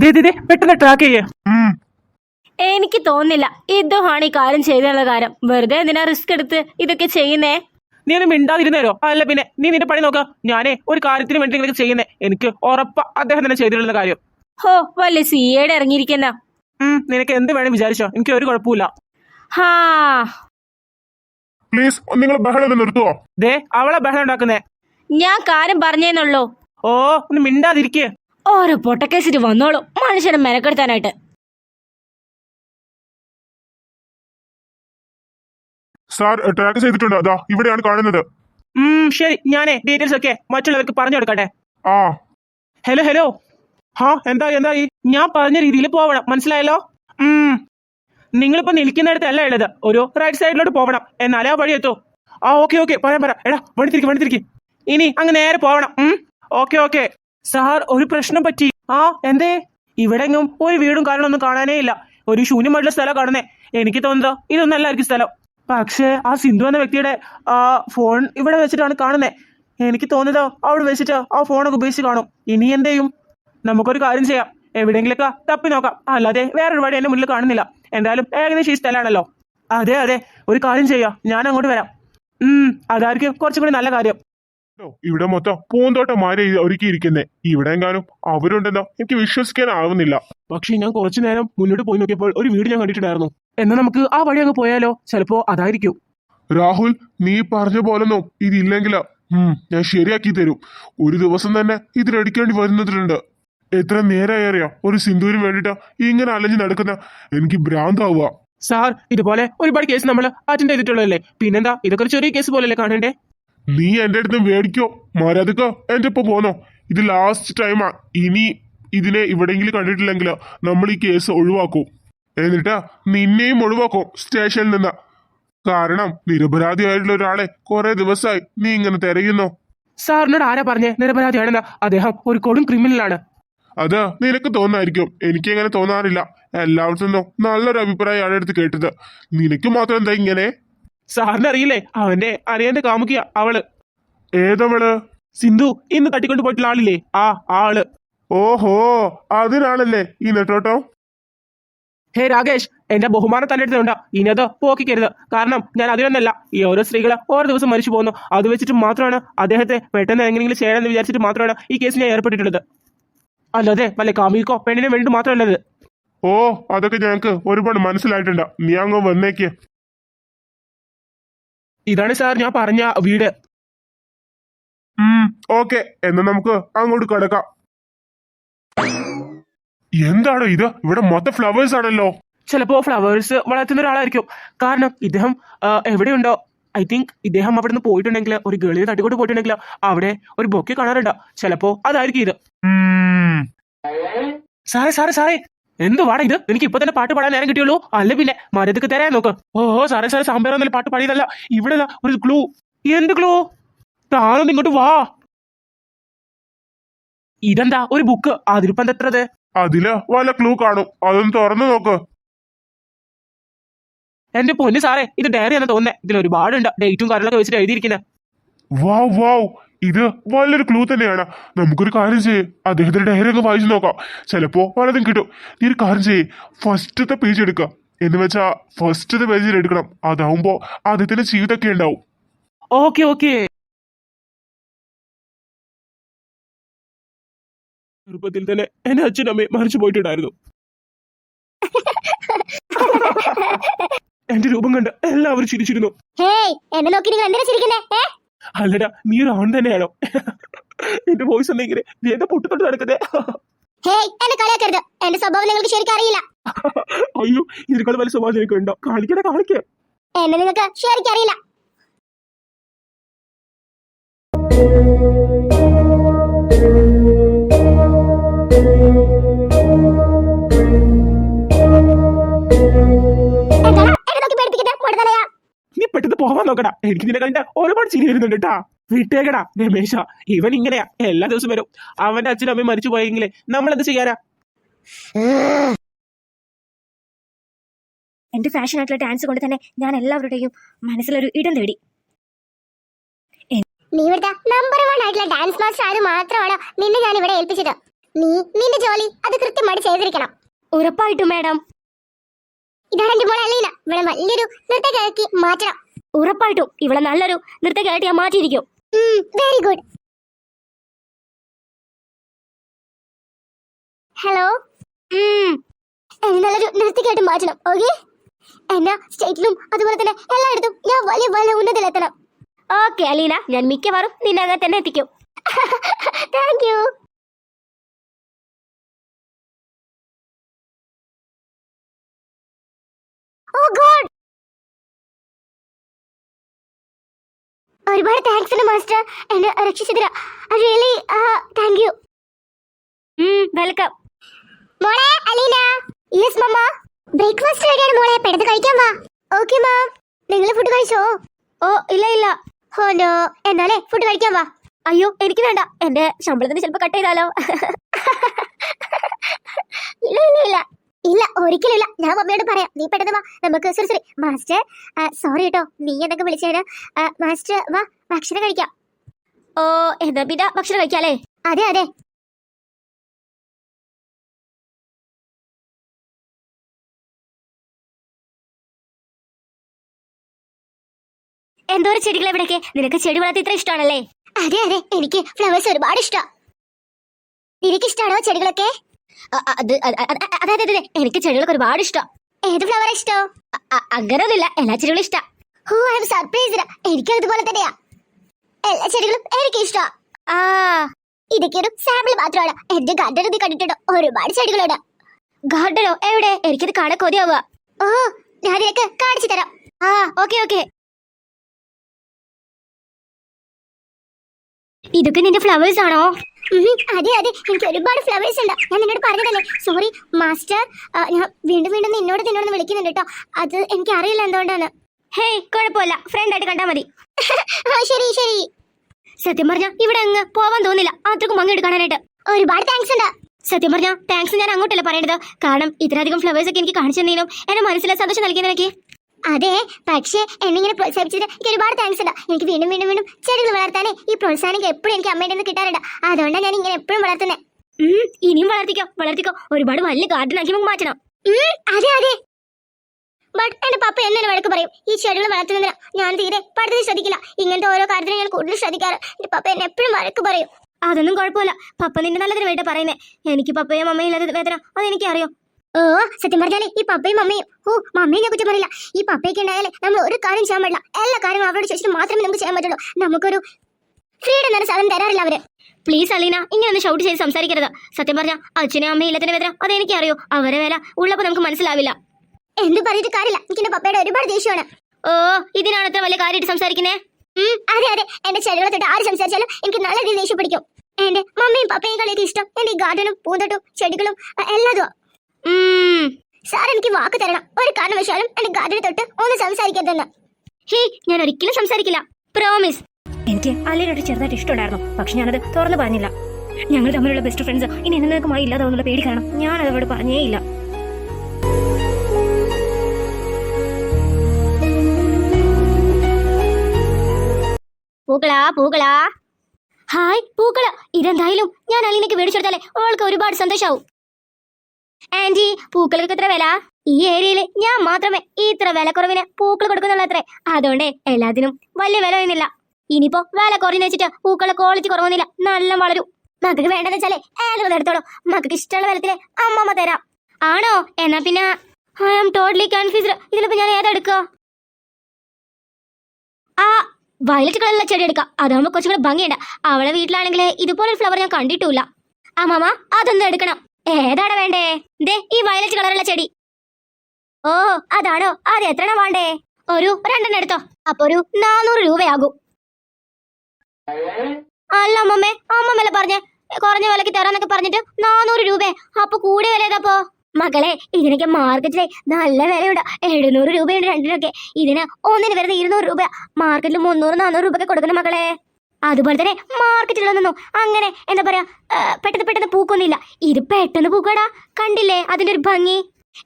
ദേ ദേ ദേ പെട്ടെന്ന് ട്രാക്ക് ചെയ്യേ. എനിക്ക് തോന്നില്ല. ഇദ്ദേഹമാണ് ഈ കാര്യം ചെയ്തുള്ള കാര്യം. വെറുതെ എന്തിനാ റിസ്ക് എടുത്ത് ഇതൊക്കെ ചെയ്യുന്നേ? നീ ഒന്ന് മിണ്ടാതിരുന്നേരോ? അല്ല പിന്നെ നീ നിന്റെ പണി നോക്ക. ഞാനേ ഒരു കാര്യത്തിന് വേണ്ടി ഇങ്ങനെ ചെയ്യുന്നേ. എനിക്ക് ഉറപ്പ അദ്ദേഹം തന്നെ ചെയ്തിട്ടുള്ള കാര്യം. ഹോ വല്ല സിയുടെ ഇറങ്ങിയിരിക്കുന്ന. നിനക്ക് എന്ത് വേണം വിചാരിച്ചോ. എനിക്ക് ഒരു കുഴപ്പമില്ല ഹാ. പ്ലീസ് നിങ്ങൾ ബഹളം നിർത്തുവോ? ദേ അവളെ ബഹളം ഉണ്ടാക്കുന്നേ. ഞാൻ കാര്യം പറഞ്ഞേന്നുള്ളൂ. ഓ ഒന്ന് മിണ്ടാതിരിക്കേ. ഓരോ പൊട്ടക്കേസിറ്റ് വന്നോളൂ മനുഷ്യനെ മെനക്കെടുത്താനായിട്ട്. സാർ ട്രാക്ക് ചെയ്തിട്ടുണ്ട്? അതാ ഇവിടെയാണ് കാണുന്നത്. ഉം ശരി. ഞാനേ ഡീറ്റെയിൽസ് ഒക്കെ മറ്റുള്ളവർക്ക് പറഞ്ഞു കൊടുക്കട്ടെ. ആ. ഹലോ ഹലോ ഹാ എന്താ എന്തായി ഞാൻ പറഞ്ഞ രീതിയിൽ പോവണം. മനസ്സിലായല്ലോ? ഉം. നിങ്ങളിപ്പോ നിൽക്കുന്നിടത്തല്ല ഉള്ളത്. ഒരു റൈറ്റ് സൈഡിലോട്ട് പോവണം. എന്നാലേ ആ വഴി എത്തൂ. ആ ഓക്കെ ഓക്കെ പറയാം പറയാം. എടാ വണ്ടി തിരിക്കും വണ്ടി തിരിക്കും. ഇനി അങ്ങ് നേരെ പോവണം. ഉം. ഓക്കെ ഓക്കെ സാർ ഒരു പ്രശ്നം പറ്റി. ആ എന്തേ? ഇവിടെങ്ങും ഒരു വീടും കാരണമൊന്നും കാണാനേ ഇല്ല. ഒരു ശൂന്യമായിട്ടുള്ള സ്ഥലം കാണുന്നേ. എനിക്ക് തോന്നുന്നത് ഇതൊന്നും അല്ലായിരിക്കും സ്ഥലം. പക്ഷേ ആ സിന്ധു എന്ന വ്യക്തിയുടെ ആ ഫോൺ ഇവിടെ വെച്ചിട്ടാണ് കാണുന്നത് എനിക്ക് തോന്നുന്നത് അവിടെ വെച്ചിട്ട് ആ ഫോണൊക്കെ ഉപയോഗിച്ച് കാണും. ഇനി എന്ത് ചെയ്യും? നമുക്കൊരു കാര്യം ചെയ്യാം. എവിടെയെങ്കിലൊക്കെ തപ്പി നോക്കാം. അല്ലാതെ വേറൊരു വഴി എന്റെ മുന്നിൽ കാണുന്നില്ല. എന്തായാലും ഏകദേശം ഈ സ്ഥലമാണല്ലോ. അതെ അതെ. ഒരു കാര്യം ചെയ്യാം. ഞാൻ അങ്ങോട്ട് വരാം. അതായിരിക്കും കുറച്ചും കൂടി നല്ല കാര്യം. ഇവിടെ മൊത്തം പൂന്തോട്ടമാരെ ഒരുക്കിയിരിക്കുന്നേ. ഇവിടെ എങ്ങാനും അവരുണ്ടെന്നോ എനിക്ക് വിശ്വസിക്കാനാവുന്നില്ല. പക്ഷേ ഞാൻ കുറച്ചു നേരം മുന്നോട്ട് പോയി നോക്കിയപ്പോൾ ഒരു വീട് ഞാൻ കണ്ടിട്ടുണ്ടായിരുന്നു. എന്നാ നമുക്ക് ആ വഴി അങ്ങ് പോയാലോ? ചിലപ്പോ അതായിരിക്കും. രാഹുൽ നീ പറഞ്ഞ പോലൊന്നും ഇതില്ലെങ്കിലോ ഉം, ഞാൻ ശരിയാക്കി തരും. ഒരു ദിവസം തന്നെ ഇതിനടിക്കേണ്ടി വരുന്നതിലുണ്ട്. എത്ര നേരമേറിയ ഒരു സിന്ധുവിന് വേണ്ടിട്ട് ഇങ്ങനെ അലഞ്ഞു നടക്കുന്ന എനിക്ക് ഭ്രാന്താവുക. സാർ ഇതുപോലെ ഒരുപാട് കേസ് നമ്മൾ അറ്റൻഡ് ചെയ്തിട്ടുള്ളതല്ലേ? പിന്നെന്താ ഇതൊക്കെ ഒരു ചെറിയ കേസ് പോലല്ലേ കാണണ്ടേ? നീ എന്റെ അടുത്ത് മേടിക്കോ. മാരാതിക്കോ എന്റെ ഒപ്പം പോന്നോ. ഇത് ലാസ്റ്റ് ടൈമാ ഇനി ഇതിനെ ഇവിടെയെങ്കിലും കണ്ടിട്ടില്ലെങ്കിൽ നമ്മൾ ഈ കേസ് ഒഴിവാക്കും. എന്നിട്ട് നിന്നെയും ഒഴിവാക്കും സ്റ്റേഷനിൽ നിന്ന്. കാരണം നിരപരാധിയായിട്ടുള്ള ഒരാളെ കുറെ ദിവസമായി നീ ഇങ്ങനെ തിരയുന്നു? സാറിനോട് ആരാ പറഞ്ഞേ നിരപരാധിയാണെന്ന്? അദ്ദേഹം ഒരു കൊടും ക്രിമിനലാണ് അത് നിനക്ക് തോന്നായിരിക്കും. എനിക്ക് അങ്ങനെ തോന്നാറില്ല. എല്ലായിടത്തു നിന്നും നല്ലൊരു അഭിപ്രായമാണ് എടുത്ത് കേട്ടത്. നിനക്ക് മാത്രം എന്താ ഇങ്ങനെ? സാറിന് അറിയില്ലേ അവന്റെ അറിയാന്റെ കാമുക്കിയ അവൾ. ഏതവൾ? സിന്ധു ഇന്ന് തട്ടിക്കൊണ്ട് പോയിട്ടുള്ള ആളില്ലേ? ആ ആൾ. ഓഹോ അതിനാണല്ലേ ഈ നെട്ടോട്ടം? ഹേ രാകേഷ് എന്റെ ബഹുമാനം തന്നെ എടുത്തുണ്ട് ഇനി അത് പോക്കിക്കരുത്. കാരണം ഞാൻ അതിനൊന്നല്ല. ഈ ഓരോ സ്ത്രീകൾ ഓരോ ദിവസം മരിച്ചു പോകുന്നു. അത് വെച്ചിട്ട് മാത്രമാണ് അദ്ദേഹത്തെ പെട്ടെന്ന് എങ്ങനെയെങ്കിലും ചെയ്യണമെന്ന് വിചാരിച്ചിട്ട് മാത്രമാണ് ഈ കേസ് ഞാൻ ഏർപ്പെട്ടിട്ടുള്ളത്. അല്ലാതെ വല്ല കാമുകിക്കോ പെണ്ണിനെ വേണ്ടി മാത്രമല്ലത് ഓ അതൊക്കെ ഞങ്ങൾക്ക് ഒരുപാട് മനസ്സിലായിട്ടുണ്ട്. നീ അങ്ങ് വന്നേക്ക്. ഇതാണ് സാർ ഞാൻ പറഞ്ഞ വീട്. ഓക്കെ എന്നാ നമുക്ക് അങ്ങോട്ട് കിടക്കാം. എന്താണോ ഇത്? ഇവിടെ മൊത്തം ഫ്ലവേഴ്സ് ആണല്ലോ. ചിലപ്പോ ഫ്ലവേഴ്സ് വളർത്തുന്ന ഒരാളായിരിക്കും. കാരണം ഇദ്ദേഹം എവിടെയുണ്ടോ? ഐ തിങ്ക് ഇദ്ദേഹം അവിടെ നിന്ന് പോയിട്ടുണ്ടെങ്കിൽ ഒരു ഗേളിനെ തട്ടിക്കൊണ്ട് പോയിട്ടുണ്ടെങ്കിൽ അവിടെ ഒരു ബൊക്കെ കാണാറുണ്ട്. ചിലപ്പോ അതായിരിക്കും ഇത്. സാറേ സാറേ സാറേ എന്ത് പാടാ ഇത്? എനിക്ക് ഇപ്പൊ തന്നെ പാട്ട് പാടാൻ നേരം കിട്ടിയുള്ളൂ. അല്ല പിന്നെ മരത്തേക്ക് തരാൻ നോക്ക്. ഓ സാറേ സാറേ സാറേ സാമ്പാറൊന്നും പാട്ട് പാടിയതല്ല. ഇവിടെ ഒരു ക്ലൂ എന്ത് ക്ലൂ താനൊന്ന് ഇങ്ങോട്ട് വാ. ഇതെന്താ? ഒരു ബുക്ക് അതിലിപ്പം എന്താ എത്രത് അതിൽ വല്ല ക്ലൂ കാണും. അതൊന്ന് തുറന്നു നോക്ക്. എന്റെ പൊന്ന് സാറേ ഇത് ഡയറി എന്ന് തോന്നുന്നേ. ഇതിൽ ഒരുപാടുണ്ട് ഡേറ്റും കാര്യങ്ങളൊക്കെ വെച്ചിട്ട് എഴുതിയിരിക്കുന്നത് വാവ് വാവ് ഇത് വലിയൊരു ക്ലൂ തന്നെയാണ്. നമുക്കൊരു കാര്യം ചെയ്യേ. അദ്ദേഹത്തിന്റെ ഡയറി ഒക്കെ വായിച്ചു നോക്കാം. ചിലപ്പോ പലതും കിട്ടും. നീ ഒരു കാര്യം ചെയ്യേ. ഫസ്റ്റത്തെ പേജ് എടുക്കുക എന്ന് വെച്ചാ ഫസ്റ്റത്തെ പേജിൽ എടുക്കണം. അതാവുമ്പോ അദ്ദേഹത്തിന്റെ ജീവിതമൊക്കെ ഉണ്ടാവും. ഓക്കെ ഓക്കെ ചെറുപ്പത്തിൽ തന്നെ എന്റെ അച്ഛനും അമ്മയും മരിച്ചു പോയിട്ടുണ്ടായിരുന്നു. എന്റെ രൂപം കണ്ട് എല്ലാവരും ചിരിച്ചിരുന്നു. ഹേയ് എന്നെ നോക്കി നിങ്ങൾ എന്തിനാ ചിരിക്കുന്നേ? ഏ? അല്ലടാ നീ ഒരു ആൺ തന്നെയാണോ? എന്റെ വോയിസ് എന്തെങ്കിലും നീ എന്താ പൊട്ടിത്തൊട്ട് നടക്കുന്നേ. ഹേയ് എന്നെ കളിയാക്കരുത്. എന്റെ സ്വഭാവം നിങ്ങൾക്ക് ശരിക്കും അറിയില്ല. അയ്യോ ഇതിനേക്കാൾ വലിയ സ്വഭാവം എനിക്ക് ഉണ്ടോ? കാണിക്കണേ കാണിക്കേ. എന്നെ നിങ്ങൾക്ക് ശരിക്കും അറിയില്ല. നീ പെട്ടെന്ന് പോവാൻ നോക്കടാ. എനിക്ക് നിന്നെ കണ്ട ഒരുപാട് ചിരി വരുന്നുണ്ട് കേട്ടാ വിട്ടേക്കടാ രമേശ. ഇവൻ ഇങ്ങനെയാ. എല്ലാ ദിവസവും വരും. അവന്റെ അച്ഛനും അമ്മയും മരിച്ചു പോയെങ്കിലേ നമ്മൾ എന്ത് ചെയ്യാനാ? എന്റെ ഫാഷൻ ആയിട്ടുള്ള ഡാൻസ് കൊണ്ട് തന്നെ ഞാൻ എല്ലാവരുടെയും മനസ്സിലൊരു ഇടം തേടി. നീ ഇവിടുത്തെ നമ്പർ വൺ ആയിട്ടുള്ള ഡാൻസ് മാസ്റ്റർ ആയത് മാത്രമാണ് നിന്നെ ഞാൻ ഇവിടെ ഏൽപ്പിച്ചത്. നീ നിന്റെ ജോലി അത് കൃത്യമായിട്ട് ചെയ്തിരിക്കണം. ഉറപ്പായിട്ടും മാഡം ഇതാണ് എന്റെ മോളെ അലീന. ഇവിടെ വലിയൊരു നൃത്തകലക്കി മാറ്റണം. ഉറപ്പായിട്ടും ഇവിടെ നല്ലൊരു നൃത്തകായിട്ട് ഞാൻ മാറ്റിയിരിക്കും. വെരി ഗുഡ് ഹലോ നല്ലൊരു നൃത്തിക്കായിട്ട് മാറ്റണം ഓക്കെ എന്നാ സ്റ്റേറ്റിലും അതുപോലെ തന്നെ എല്ലായിടത്തും ഞാൻ വലിയ വലിയ ഉന്നതിലെത്തണം ഓക്കെ അലീന ഞാൻ മിക്കവാറും നിന്നെ അങ്ങനെ തന്നെ എത്തിക്കും. താങ്ക് യു ഗോഡ് ഒരുപാട് താങ്ക്സ് ഉണ്ട് മാസ്റ്റർ എന്നെ രക്ഷിച്ചതിന്. റിയലി താങ്ക് യു വെൽക്കം മോളെ അലീന. യെസ് മമ്മ. ബ്രേക്ക്ഫാസ്റ്റ് റെഡിയാണ് മോളെ. പെട്ടെന്ന് കഴിക്കാൻ വാ. ഓക്കെ മാം നിങ്ങൾ ഫുഡ് കഴിച്ചോ? ഓ ഇല്ല ഇല്ല. ഹോ നോ എന്നാലേ ഫുഡ് കഴിക്കാൻ വാ. അയ്യോ എനിക്ക് വേണ്ട. എന്റെ ശമ്പളത്തിന് ചിലപ്പോ കട്ട് ചെയ്താലോ? ഇല്ല ഇല്ല ഇല്ല. ഇല്ല ഒരിക്കലും ഇല്ല. ഞാൻ മമ്മിയോട് പറയാം. നീ പെട്ടെന്ന് വാ. നമുക്ക് സോറി സോറി മാസ്റ്റർ സോറി കേട്ടോ നീ എന്നൊക്കെ വിളിച്ചേന് മാസ്റ്റർ വാ. ഭക്ഷണം കഴിക്കാം. ഓ എന്നാ പിന്നെ ഭക്ഷണം കഴിക്കാം അല്ലേ അതെ അതെ. എന്തോരം ചെടികൾ എവിടെയൊക്കെ നിനക്ക് ചെടി വളർത്തി ഇത്ര ഇഷ്ടമാണല്ലേ? അതെ അതെ. എനിക്ക് ഫ്ലവേഴ്സ് ഒരുപാട് ഇഷ്ടമാണ് നിനക്ക് ഇഷ്ടമാണോ ചെടികളൊക്കെ? അത് അത് അത് എനിക്ക് ചെടികളൊക്കെ ഒരുപാട് ഇഷ്ടം. ഏത് ഫ്ലവർ ഇഷ്ടോ? അങ്ങനൊന്നുമില്ല. എല്ലാ ചെടികളും ഇഷ്ടം. ഹൂ ഐ എം സർപ്രൈസ്ഡ് എനിക്കും അതുപോലെ തന്നെയാ. എല്ലാ ചെടികളും എനിക്ക് ഇഷ്ടം. ആ ഇതൊക്കെ ഒരു സാമ്പിൾ മാത്രമാണ്. എന്റെ ഗാർഡൻ നീ കണ്ടിട്ടുണ്ട്. ഒരുപാട് ചെടികളുണ്ട്. ഗാർഡനോ എവിടെ? എനിക്കിത് കാണാൻ കൊതിയാവുക. ഓ ഞാൻ നിനക്ക് കാണിച്ചു തരാം. ആ ഓക്കെ ഓക്കെ ഇതൊക്കെ നിന്റെ ഫ്ലവേഴ്സ് ആണോ? അതെ അതെ. എനിക്ക് ഒരുപാട് ഫ്ലവേഴ്സ് ഉണ്ട്. ഞാൻ നിന്നോട് പറഞ്ഞതല്ലേ? സോറി മാസ്റ്റർ ഞാൻ വീണ്ടും വീണ്ടും നിന്നോട് നിന്നോട് വിളിക്കുന്നുണ്ട് കേട്ടോ. അത് എനിക്ക് അറിയില്ല എന്തുകൊണ്ടാണ്. ഹേ കുഴപ്പമില്ല. ഫ്രണ്ട് ആയിട്ട് കണ്ടാ മതി. ശരി ശരി. സത്യം പറഞ്ഞ ഇവിടെ അങ്ങ് പോവാൻ തോന്നില്ല. അത്രക്കും ഭംഗി എടുക്കാനായിട്ട് ഒരുപാട് താങ്ക്സ് ഉണ്ട്. സത്യം പറഞ്ഞ താങ്ക്സ് ഞാൻ അങ്ങോട്ടല്ല പറയേണ്ടത് കാരണം ഇത്രയധികം ഫ്ലവേഴ്സ് ഒക്കെ എനിക്ക് കാണിച്ചു തന്നതിനും എന്റെ മനസ്സിലെ സന്തോഷം നൽകിയതിനൊക്കെ. അതെ പക്ഷേ എന്നെ ഇങ്ങനെ പ്രോത്സാഹിപ്പിച്ചത് എനിക്ക് ഒരുപാട് താങ്ക്സ് ഉണ്ട്. എനിക്ക് വീണ്ടും വീണ്ടും വീണ്ടും ചെടികൾ വളർത്താനേ ഈ പ്രോത്സാഹനം എപ്പോഴും എനിക്ക് അമ്മയുടെ നിന്ന് കിട്ടാറുണ്ട്. അതുകൊണ്ടാണ് ഞാൻ ഇങ്ങനെ എപ്പോഴും വളർത്തുന്നത് ഇനിയും വളർത്തിക്കോ വളർത്തിക്കോ. ഒരുപാട് വലിയ ഗാർഡൻ ആക്കി നമുക്ക് മാറ്റണം. അതെ അതെ. ബട്ട് എന്റെ പപ്പ എന്നെ വഴക്ക് പറയും ഈ ചെടികൾ വളർത്തുന്നതിന് ഞാൻ തീരെ പഠിത്തത്തിൽ ശ്രദ്ധിക്കില്ല. ഇങ്ങനത്തെ ഓരോ കാര്യത്തിനും ഞാൻ കൂടുതൽ ശ്രദ്ധിക്കാറ്. എന്റെ പപ്പ എന്നെ എപ്പോഴും വഴക്ക് പറയും. അതൊന്നും കുഴപ്പമില്ല. പപ്പ നിന്റെ നല്ലതിന് വേണ്ടി പറയുന്നേ. എനിക്ക് പപ്പയും അമ്മയും ഇല്ലാത്ത വേദന അതെനിക്ക് അറിയോ ഓ സത്യം പറഞ്ഞാലേ ഈ പപ്പയും മമ്മയും ഓ മമ്മയും ഞാൻ കുറ്റം പറയില്ല. ഈ പപ്പയൊക്കെ ഉണ്ടായാലേ നമ്മൾ ഒരു കാര്യം ചെയ്യാൻ പാടില്ല. എല്ലാ കാര്യങ്ങളും അവരോട് ചോദിച്ചിട്ട് മാത്രമേ നമുക്ക് ചെയ്യാൻ പറ്റുള്ളൂ. നമുക്കൊരു ഫ്രീഡം എന്ന സാധനം തരാറില്ല അവർ. പ്ലീസ് അലീന ഇങ്ങനെ ഒന്ന് ഷൗട്ട് ചെയ്ത് സംസാരിക്കരുത്. സത്യം പറഞ്ഞാൽ അച്ഛനും അമ്മയും ഇല്ലത്തിന് വേദന അതെനിക്ക് അറിയോ അവരെ വില ഉള്ളപ്പോ നമുക്ക് മനസ്സിലാവില്ല. എന്ത് പറഞ്ഞിട്ട് കാര്യമില്ല. എനിക്ക് എന്റെ പപ്പയുടെ ഒരുപാട് ദേഷ്യമാണ്. ഓ ഇതിനാണ് അത്ര വലിയ കാര്യമായിട്ട് സംസാരിക്കുന്നേ? അതെ അതെ. എന്റെ ചെടികളെ തൊട്ട് ആര് സംസാരിച്ചാലും എനിക്ക് നല്ല രീതിയിൽ ദേഷ്യം പിടിക്കും. എന്റെ മമ്മയും പപ്പയും കളിയൊക്കെ ഇഷ്ടം. എന്റെ ഈ ഗാർഡനും പൂന്തോട്ടും ചെടികളും എല്ലാതും. സാർ എനിക്ക് വാക്ക് തരണം. ഒരു കാരണവശാലും എന്റെ ഗാർഡനെ തൊട്ട് ഒന്ന് സംസാരിക്കരുതെന്ന്. ഹേ ഞാൻ ഒരിക്കലും സംസാരിക്കില്ല. പ്രോമിസ് എനിക്ക് അലീനോട് ചെറുതായിട്ട് ഇഷ്ടമുണ്ടായിരുന്നു. പക്ഷെ ഞാനത് തുറന്നു പറഞ്ഞില്ല. ഞങ്ങൾ തമ്മിലുള്ള ബെസ്റ്റ് ഫ്രണ്ട്സ് ഇനി എന്നേക്കുമായി ഇല്ലാതാവുന്നുള്ള പേടി കാരണം ഞാൻ അവരോട് പറഞ്ഞേയില്ല പൂക്കളാ പൂക്കളാ. ഹായ് പൂക്കള. ഇതെന്തായാലും ഞാൻ അലീനയ്ക്ക് മേടിച്ചെടുത്താലേ അവൾക്ക് ഒരുപാട് സന്തോഷാവും. ആന്റി പൂക്കൾക്ക് എത്ര വില? ഈ ഏരിയയിൽ ഞാൻ മാത്രമേ ഈ ഇത്ര വില കുറവിന് പൂക്കൾ കൊടുക്കുന്നുള്ളൂ അത്രേ. അതുകൊണ്ട് എല്ലാത്തിനും വലിയ വില ഒന്നുമില്ല ഇനിയിപ്പോ വില കുറഞ്ഞു വെച്ചിട്ട് പൂക്കളുടെ ക്വാളിറ്റി കുറവൊന്നുമില്ല. നല്ല വളരും. മക്കൾക്ക് വേണ്ടതെന്ന് വെച്ചാലേ ഏതൊക്കെ എടുത്തോളൂ. മക്കൾക്ക് ഇഷ്ടമുള്ള വിലത്തിൽ അമ്മമ്മ തരാം. ആണോ? എന്നാ പിന്നെ ഐ ആം ടോട്ടലി കൺഫ്യൂസ്ഡ് ഇതിലിപ്പോ ഞാൻ ഏതെടുക്കുക ആ വയലറ്റ് കളറുള്ള ചെടി എടുക്കാം അതാകുമ്പോ കുറച്ചുകൂടെ ഭംഗിയുണ്ട്. അവളെ വീട്ടിലാണെങ്കിൽ ഇതുപോലൊരു ഫ്ലവർ ഞാൻ കണ്ടിട്ടില്ല അമ്മമ്മ അതൊന്നും എടുക്കണം. ഏതാണ് വേണ്ടേ? ദേ ഈ വയലറ്റ് കളറുള്ള ചെടി. ഓ അതാണോ? അത് എത്ര വേണ്ടേ? ഒരു രണ്ടെണ്ണം എടുത്തോ. അപ്പൊ ഒരു നാനൂറ് രൂപയാകും. അല്ല അമ്മമ്മേ അമ്മമ്മല്ലേ പറഞ്ഞേ? കുറഞ്ഞ വിലക്ക് തരാന്നൊക്കെ പറഞ്ഞിട്ട് നാനൂറ് രൂപ. അപ്പൊ കൂടിയ വില ഏതാപ്പോ? മകളെ ഇതിനൊക്കെ മാർക്കറ്റിലെ നല്ല വിലയുണ്ട്. എഴുന്നൂറ് രൂപയുണ്ട് രണ്ടിനൊക്കെ. ഇതിന് ഒന്നിന് വരുന്ന ഇരുന്നൂറ് രൂപ. മാർക്കറ്റിൽ മുന്നൂറ് നാനൂറ് രൂപ ഒക്കെ കൊടുക്കണം മകളെ. അതുപോലെ തന്നെ മാർക്കറ്റിലൊന്നും അങ്ങനെ എന്താ പറയാ പെട്ടെന്ന് പെട്ടെന്ന് പൂക്കൊന്നുമില്ല. ഇത് പെട്ടെന്ന് പൂക്കടാ. കണ്ടില്ലേ അതിന്റെ ഒരു ഭംഗി?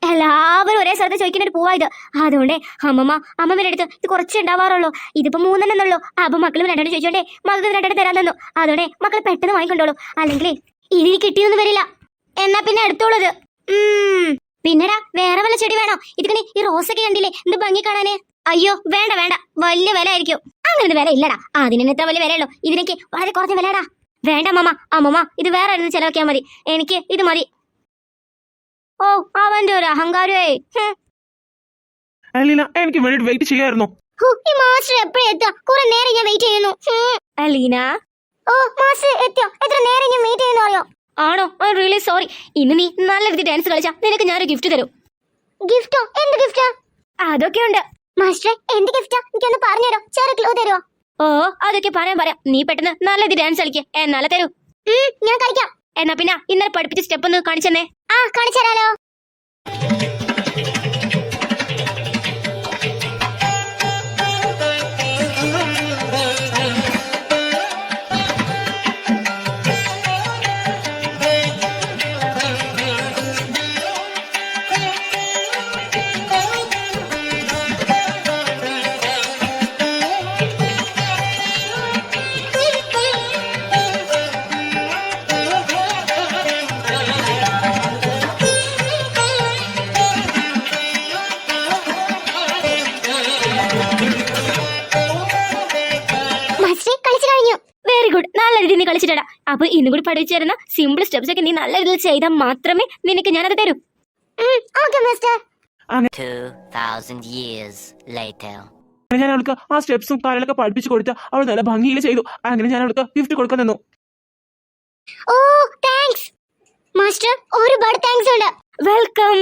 എല്ലാവരും ഒരേ സ്ഥലത്ത് ചോദിക്കുന്ന ഒരു പൂവാ ഇത്. അതുകൊണ്ട് അമ്മമ്മ അമ്മമ്മയുടെ അടുത്ത് ഇത് കുറച്ച് ഉണ്ടാവാറുള്ളൂ. ഇതിപ്പോ മൂന്നെണ്ണം ഉള്ളൂ. അപ്പൊ മക്കളും രണ്ടെണ്ണം ചോദിച്ചോണ്ടേ മകൾക്ക് രണ്ടെണ്ണം തരാൻ തന്നു. അതുകൊണ്ട് മക്കൾ പെട്ടെന്ന് വാങ്ങിക്കൊണ്ടോളൂ. അല്ലെങ്കിൽ ഇതിന് കിട്ടിയൊന്നും വരില്ല. എന്നാ പിന്നെ എടുത്തോളൂ. പിന്നെടാ വേറെ വല്ല ചെടി വേണോ? ഇതിന് ഈ റോസൊക്കെ കണ്ടില്ലേ? എന്ത് ഭംഗി കാണാന്? അയ്യോ വേണ്ട വേണ്ട. വലിയ വില ആയിരിക്കും അങ്ങനെ വില ഇല്ലടാ അതിന് എത്ര വലിയ വിലയുള്ളൂ. ഇതിനൊക്കെ വളരെ കുറഞ്ഞ വിലടാ വേണ്ട മാമ അമ്മമ്മ ഇത് വേറെ ആയിരുന്നു ചെലവാക്കിയാൽ മതി. എനിക്ക് ഇത് മതി. ഓ അവന്റെ ഒരു അഹങ്കാരമേ. ഹും. അലീന എനിക്ക് വേണ്ടിട്ട് വെയിറ്റ് ചെയ്യായിരുന്നു. ഹോ, ഈ മാസ്റ്റർ എപ്പോഴും എത്തുക? കുറെ നേരം ഞാൻ വെയിറ്റ് ചെയ്യുന്നു. ഹും. അലീന ഓ മാസ്റ്റർ എത്തിയോ? എത്ര നേരം ഞാൻ വെയിറ്റ് ചെയ്യുന്നു അറിയോ? ആണോ? I really sorry. ഇന്ന് നീ നല്ല രീതിയിൽ ഡാൻസ് കളിച്ചാ നിനക്ക് ഞാനൊരു ഗിഫ്റ്റ് തരും. ഗിഫ്റ്റോ? എന്ത് ഗിഫ്റ്റാ? അതൊക്കെ ഉണ്ട്. മാസ്റ്ററെ എന്ത് ഗിഫ്റ്റാ എനിക്കൊന്ന് പറഞ്ഞുതരോ? ചെറിയ ക്ലൂ തരുമോ ഓ അതൊക്കെ പറയാൻ പറയാം. നീ പെട്ടെന്ന് നല്ല ഇത് ഡാൻസ് കളിക്കുക എന്നാലേ തരൂ. ഞാൻ കളിക്കാം. എന്നാ പിന്നെ ഇന്നലെ പഠിപ്പിച്ച സ്റ്റെപ്പ് ഒന്ന് കാണിച്ചെന്നേ. ആ കാണിച്ചു തരാലോ നീ കളിച്ചിട്ടാ അപ്പൊ ഇന്നും കൂടി പഠിച്ചു തരുന്ന സിമ്പിൾ സ്റ്റെപ്സ് ഒക്കെ നീ നല്ല രീതിയിൽ ചെയ്താൽ മാത്രമേ നിനക്ക് ഞാനത് തരൂ. Okay master 2,000 years later. അങ്ങനെ ഞാൻ അവൾക്ക് ആ സ്റ്റെപ്സും കാര്യങ്ങളൊക്കെ പഠിപ്പിച്ചു കൊടുത്ത് അവൾ നല്ല ഭംഗിയിൽ ചെയ്തു. അങ്ങനെ ഞാൻ അവൾക്ക് ഗിഫ്റ്റ് കൊടുക്കാൻ നിന്നു. ഓ താങ്ക്സ് മാസ്റ്റർ ഒരുപാട് താങ്ക്സ് ഉണ്ട്. വെൽക്കം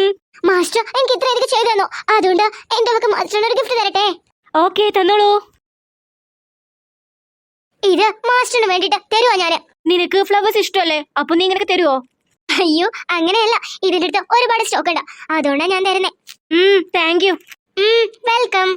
മാസ്റ്റർ എനിക്ക് ഇത്രയധികം ചെയ്തു തന്നു. അതുകൊണ്ട് എന്റെ അവൾക്ക് മാസ്റ്ററിന് ഒരു ഗിഫ്റ്റ് തരട്ടെ? ഓക്കെ തന്നോളൂ. ഇത് മാസ്റ്ററിന് വേണ്ടിട്ട് തരുവാ ഞാൻ. നിനക്ക് ഫ്ലവേഴ്സ് ഇഷ്ടമല്ലേ അപ്പൊ നീ ഇങ്ങനെ തരുവോ? അയ്യോ അങ്ങനെയല്ല. ഇതിന്റെ അടുത്ത് ഒരുപാട് സ്റ്റോക്ക് ഉണ്ട്. അതുകൊണ്ടാണ് ഞാൻ തരുന്നേ. Thank you welcome